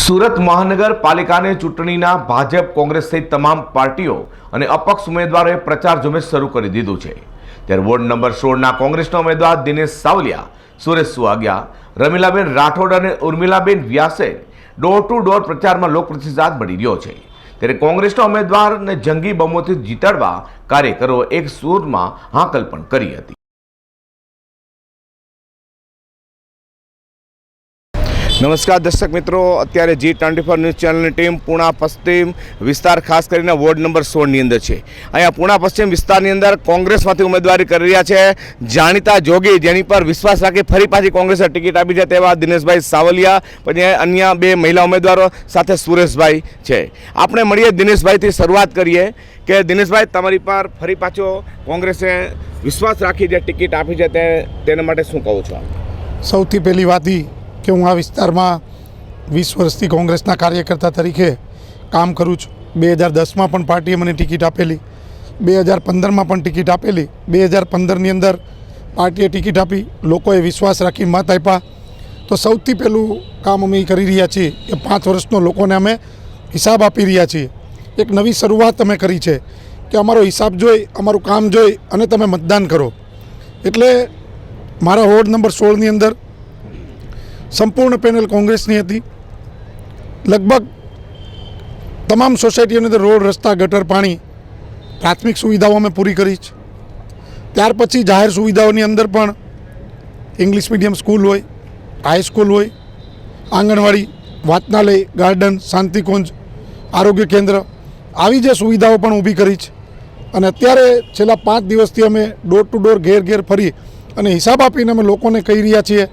સુરત મહાનગરપાલિકાની ચૂંટણીના ભાજપ કોંગ્રેસ સહિત તમામ પાર્ટીઓ અને અપક્ષ ઉમેદવારોએ પ્રચાર ઝુંબેશ શરૂ કરી દીધું છે. ત્યારે વોર્ડ નંબર સોળના કોંગ્રેસના ઉમેદવાર દિનેશ સાવલિયા, સુરેશ સુવાગ્યા રમીલાબેન રાઠોડ અને ઉર્મિલાબેન વ્યાસે ડોર ટુ ડોર પ્રચારમાં લોકપ્રતિસાદ મળી રહ્યો છે. ત્યારે કોંગ્રેસના ઉમેદવારને જંગી બમોથી જીતાડવા કાર્યકરો એક સૂરમાં હાંકલ પણ કરી હતી. નમસ્કાર દર્શક મિત્રો, અત્યારે જી ટ્વેન્ટી ફોર ન્યૂઝ ચેનલની ટીમ પૂણા પશ્ચિમ વિસ્તાર, ખાસ કરીને વોર્ડ નંબર સોળની અંદર છે. અહીંયા પૂણા પશ્ચિમ વિસ્તારની અંદર કોંગ્રેસમાંથી ઉમેદવારી કરી રહ્યા છે જાણીતા જોગી, જેની પર વિશ્વાસ રાખી ફરી પાછી કોંગ્રેસે ટિકિટ આપી છે તેવા દિનેશભાઈ સાવલિયા, પછી અન્ય બે મહિલા ઉમેદવારો સાથે સુરેશભાઈ છે. આપણે મળીએ દિનેશભાઈથી શરૂઆત કરીએ કે દિનેશભાઈ, તમારી પર ફરી પાછો કોંગ્રેસે વિશ્વાસ રાખી જે ટિકિટ આપી છે તે, તેના માટે શું કહું છો? સૌથી પહેલી વાત ઈ કે હું આ વિસ્તારમાં વીસ વર્ષથી કોંગ્રેસના કાર્યકર્તા તરીકે કામ કરું છું. બે હજાર દસમાં પણ પાર્ટીએ મને ટિકિટ આપેલી. બે હજાર પંદરમાં પણ ટિકિટ આપેલી. બે હજાર પંદરની અંદર પાર્ટીએ ટિકિટ આપી. લોકોએ વિશ્વાસ રાખી, મત આપ્યા. તો સૌથી પહેલું કામ અમે કરી રહ્યા છીએ કે પાંચ વર્ષનો લોકોને અમે હિસાબ આપી રહ્યા છીએ. એક નવી શરૂઆત અમે કરી છે કે અમારો હિસાબ જોઈ, અમારું કામ જોઈ અને તમે મતદાન કરો. એટલે મારા વોર્ડ નંબર સોળની અંદર સંપૂર્ણ પેનલ કોંગ્રેસની હતી. લગભગ તમામ સોસાયટીઓની અંદર રોડ, રસ્તા, ગટર, પાણી પ્રાથમિક સુવિધાઓ અમે પૂરી કરી છે. ત્યાર પછી જાહેર સુવિધાઓની અંદર પણ ઇંગ્લિશ મીડિયમ સ્કૂલ હોય હાઈસ્કૂલ હોય, આંગણવાડી, વાતનાલય ગાર્ડન શાંતિકુંજ, આરોગ્ય કેન્દ્ર આવી જે સુવિધાઓ પણ ઊભી કરી છે. અને અત્યારે છેલ્લા પાંચ દિવસથી અમે ડોર ટુ ડોર ઘેર ઘેર ફરી અને હિસાબ આપીને અમે લોકોને કહી રહ્યા છીએ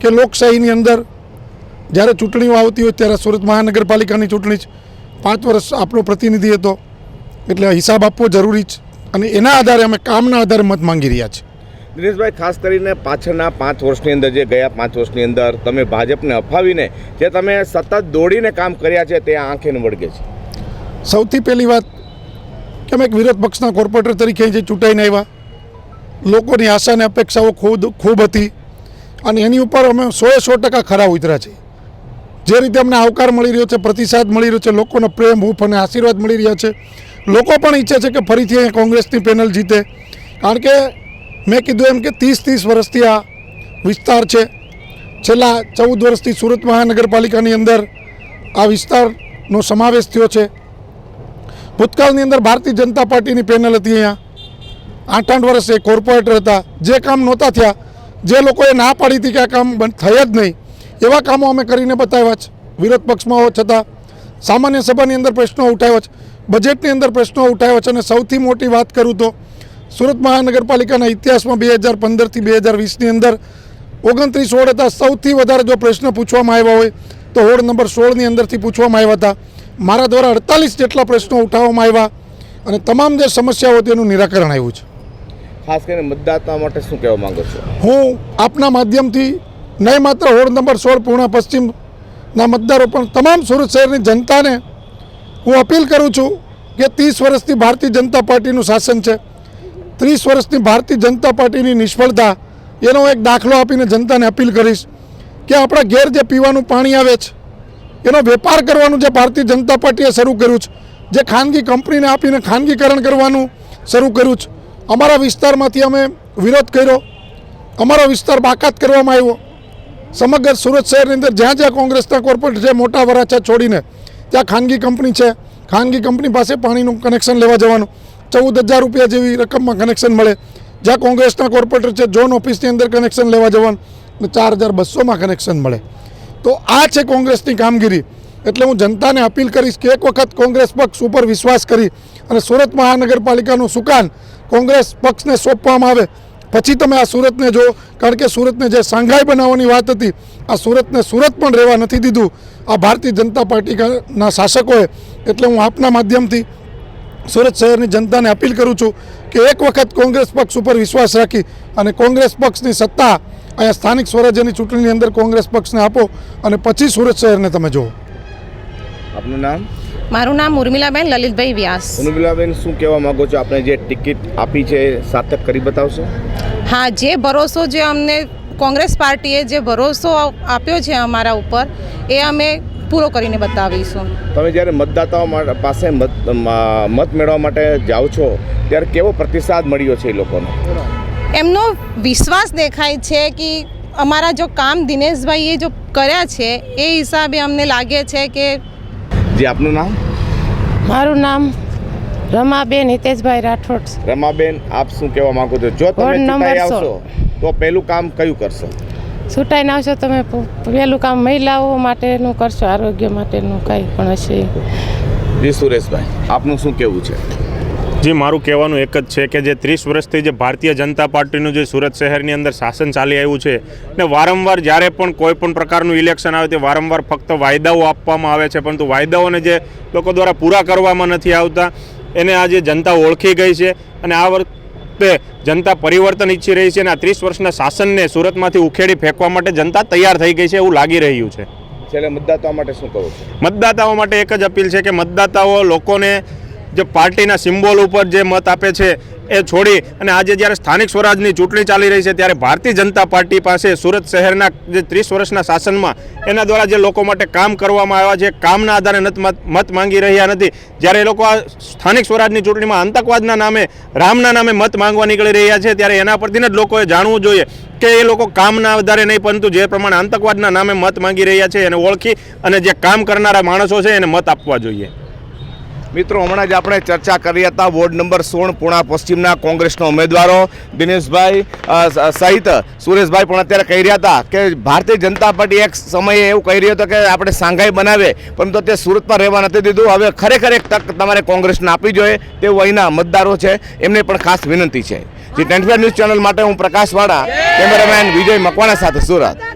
કે લોકશાહીની અંદર જ્યારે ચૂંટણીઓ આવતી હોય ત્યારે સુરત મહાનગરપાલિકાની ચૂંટણી જ પાંચ વર્ષ આપણો પ્રતિનિધિ હતો. એટલે હિસાબ આપવો જરૂરી છે અને એના આધારે અમે કામના આધારે મત માંગી રહ્યા છીએ. દિનેશભાઈ ખાસ કરીને પાછળના પાંચ વર્ષની અંદર જે ગયા પાંચ વર્ષની અંદર તમે ભાજપને અફાવીને જે તમે સતત દોડીને કામ કર્યા છે તે આંખે વળગે છે. સૌથી પહેલી વાત કે અમે એક વિરોધ પક્ષના કોર્પોરેટર તરીકે જે ચૂંટાઈને આવ્યા લોકોની આશા અને અપેક્ષાઓ ખૂબ ખૂબ હતી. અને એની ઉપર અમે સોએ સો ટકા ખરા ઉતર્યા છીએ જે રીતે અમને આવકાર મળી રહ્યો છે, પ્રતિસાદ મળી રહ્યો છે, લોકોનો પ્રેમ હૂફ અને આશીર્વાદ મળી રહ્યા છે. લોકો પણ ઈચ્છે છે કે ફરીથી અહીંયા કોંગ્રેસની પેનલ જીતે. કારણ કે મેં કીધું એમ કે ત્રીસ ત્રીસ વર્ષથી આ વિસ્તાર છે. છેલ્લા ચૌદ વર્ષથી સુરત મહાનગરપાલિકાની અંદર આ વિસ્તારનો સમાવેશ થયો છે. ભૂતકાળની અંદર ભારતીય જનતા પાર્ટીની પેનલ હતી અહીંયા. આઠ આઠ વર્ષે કોર્પોરેટર હતા. જે કામ નહોતા થયા જે લોકોએ ના પાડી હતી કે આ કામ થયા જ નહીં, એવા કામો અમે કરીને બતાવ્યા છે. વિરોધ પક્ષમાં હોવા છતાં સામાન્ય સભાની અંદર પ્રશ્નો ઉઠાવ્યા છે. બજેટની અંદર પ્રશ્નો ઉઠાવ્યા છે અને સૌથી મોટી વાત કરું તો સુરત મહાનગરપાલિકાના ઇતિહાસમાં બે હજાર પંદરથી બે હજાર વીસની અંદર ઓગણત્રીસ વોર્ડ હતા. સૌથી વધારે જો પ્રશ્ન પૂછવામાં આવ્યા હોય તો હોળ નંબર સોળની અંદરથી પૂછવામાં આવ્યા હતા. મારા દ્વારા અડતાલીસ જેટલા પ્રશ્નો ઉઠાવવામાં આવ્યા અને તમામ જે સમસ્યાઓ તેનું નિરાકરણ આવ્યું છે. ખાસ કરીને મતદાતા માટે શું કહેવા માંગો છો? હું આપના માધ્યમથી નહીં માત્ર વોર્ડ નંબર સોળ પૂર્ણ પશ્ચિમના મતદારો પણ તમામ સુરત શહેરની જનતાને હું અપીલ કરું છું કે ત્રીસ વર્ષથી ભારતીય જનતા પાર્ટીનું શાસન છે. ત્રીસ વર્ષની ભારતીય જનતા પાર્ટીની નિષ્ફળતા, એનો એક દાખલો આપીને જનતાને અપીલ કરીશ કે આપણા ઘેર જે પીવાનું પાણી આવે છે, એનો વેપાર કરવાનું જે ભારતીય જનતા પાર્ટીએ શરૂ કર્યું છે, જે ખાનગી કંપનીને આપીને ખાનગીકરણ કરવાનું શરૂ કર્યું છે. અમારા વિસ્તારમાંથી અમે વિરોધ કર્યો. અમારો વિસ્તાર બાકાત કરવામાં આવ્યો. સમગ્ર સુરત શહેરની અંદર જ્યાં જ્યાં કોંગ્રેસના કોર્પોરેટ છે, મોટા વરાછા છોડીને, ત્યાં ખાનગી કંપની છે. ખાનગી કંપની પાસે પાણીનું કનેક્શન લેવા જવાનું. ચૌદ હજાર રૂપિયા જેવી રકમમાં કનેક્શન મળે. જ્યાં કોંગ્રેસના કોર્પોરેટર છે, ઝોન ઓફિસની અંદર કનેક્શન લેવા જવાનું ચાર હજાર બસોમાં કનેક્શન મળે. તો આ છે કોંગ્રેસની કામગીરી. એટલે હું જનતાને અપીલ કરીશ કે એક વખત કોંગ્રેસ પક્ષ ઉપર વિશ્વાસ કરી અને સુરત મહાનગરપાલિકાનું સુકાન કોંગ્રેસ પક્ષને સોંપવામાં આવે. પછી તમે આ સુરતને જો કારણ કે સુરતને જે સાંઘાઈ બનાવવાની વાત હતી, આ સુરતને સુરત પણ રહેવા નથી દીધું. આ ભારતીય જનતા પાર્ટીના શાસકોએ, એટલે હું આપના માધ્યમથી સુરત શહેરની જનતાને અપીલ કરું છું કે એક વખત કોંગ્રેસ પક્ષ ઉપર વિશ્વાસ રાખી અને કોંગ્રેસ પક્ષની સત્તા અહીંયા સ્થાનિક સ્વરાજ્યની ચૂંટણીની અંદર કોંગ્રેસ પક્ષને આપો અને પછી સુરત શહેરને તમે જુઓ. આપનું નામ? મારું નામ ઉર્મિલાબેન લલિતભાઈ વ્યાસ. ઉર્મિલાબેન શું કહેવા માંગો છો? આપણે જે ટિકિટ આપી છે સાર્થક કરી બતાવશો? હા જે ભરોસો જે અમને કોંગ્રેસ પાર્ટીએ જે ભરોસો આપ્યો છે અમારા ઉપર એ અમે પૂરો કરીને બતાવીશું. તમે જ્યારે મતદાતાઓ પાસે મત મત મેળવવા માટે જાઓ છો ત્યારે કેવો પ્રતિસાદ મળ્યો છે એ લોકોનો? એમનો વિશ્વાસ દેખાય છે કે અમારા જો કામ દિનેશભાઈએ જો કર્યા છે એ હિસાબે અમને લાગે છે કે જે આપનું નામ? મારું નામ રમાબેન હિતેશભાઈ રાઠોડ રમાબેન આપ શું કહેવા માંગો છો? જો તમે વોર્ડ નંબર ચૂંટાઈ આવશો તો પહેલું કામ કયું કરશો? ચૂંટાઈને આવશો તમે પહેલું કામ મહિલાઓ માટેનું કરશો આરોગ્ય માટેનું કાંઈ પણ હશે. જી સુરેશભાઈ આપનું શું કહેવું છે? જી મારું કહેવાનું એક જ છે કે જે ત્રીસ વર્ષથી જે ભારતીય જનતા પાર્ટીનું જે સુરત શહેરની અંદર શાસન ચાલી આવ્યું છે ને વારંવાર જ્યારે પણ કોઈ પણ પ્રકારનું ઇલેક્શન આવે તે વારંવાર ફક્ત વાયદાઓ આપવામાં આવે છે પરંતુ વાયદાઓને જે લોકો દ્વારા પૂરા કરવામાં નથી આવતા એને આજે જનતા ઓળખી ગઈ છે અને આ વખતે જનતા પરિવર્તન ઈચ્છી રહી છે અને આ ત્રીસ વર્ષના શાસનને સુરતમાંથી ઉખેડી ફેંકવા માટે જનતા તૈયાર થઈ ગઈ છે એવું લાગી રહ્યું છે. છેલ્લે મતદાતાઓ માટે શું કહો મતદાતાઓ માટે એક જ અપીલ છે કે મતદાતાઓ લોકોને જે પાર્ટીના સિમ્બોલ ઉપર જે મત આપે છે એ છોડી અને આજે જ્યારે સ્થાનિક સ્વરાજની ચૂંટણી ચાલી રહી છે ત્યારે ભારતીય જનતા પાર્ટી પાસે સુરત શહેરના જે ત્રીસ વર્ષના શાસનમાં એના દ્વારા જે લોકો માટે કામ કરવામાં આવ્યા છે, કામના આધારે મત માંગી રહ્યા નથી. જ્યારે એ લોકો આ સ્થાનિક સ્વરાજની ચૂંટણીમાં આતંકવાદના નામે, રામના નામે મત માંગવા નીકળી રહ્યા છે, ત્યારે એના પરથી જ લોકોએ જાણવું જોઈએ કે એ લોકો કામના આધારે નહીં, પરંતુ જે પ્રમાણે આતંકવાદના નામે મત માંગી રહ્યા છે એને ઓળખી અને જે કામ કરનારા માણસો છે એને મત આપવા જોઈએ. મિત્રો, હમણાં જ આપણે ચર્ચા કરી હતા વોર્ડ નંબર સોળ પૂણા પશ્ચિમના કોંગ્રેસના ઉમેદવારો. દિનેશભાઈ સહિત સુરેશભાઈ પણ અત્યારે કહી રહ્યા હતા કે ભારતીય જનતા પાર્ટી એક સમયે એવું કહી રહ્યો હતો કે આપણે સાંઘાઈ બનાવે, પરંતુ તે સુરતમાં રહેવા નથી દીધું. હવે ખરેખર એક તક તમારે કોંગ્રેસને આપવી જોઈએ તેવું અહીંના મતદારો છે. એમને પણ ખાસ વિનંતી છે. જે ટ્વેન્ટી ન્યૂઝ ચેનલ માટે હું પ્રકાશ વાળા, કેમેરામેન વિજય મકવાણા સાથે સુરત.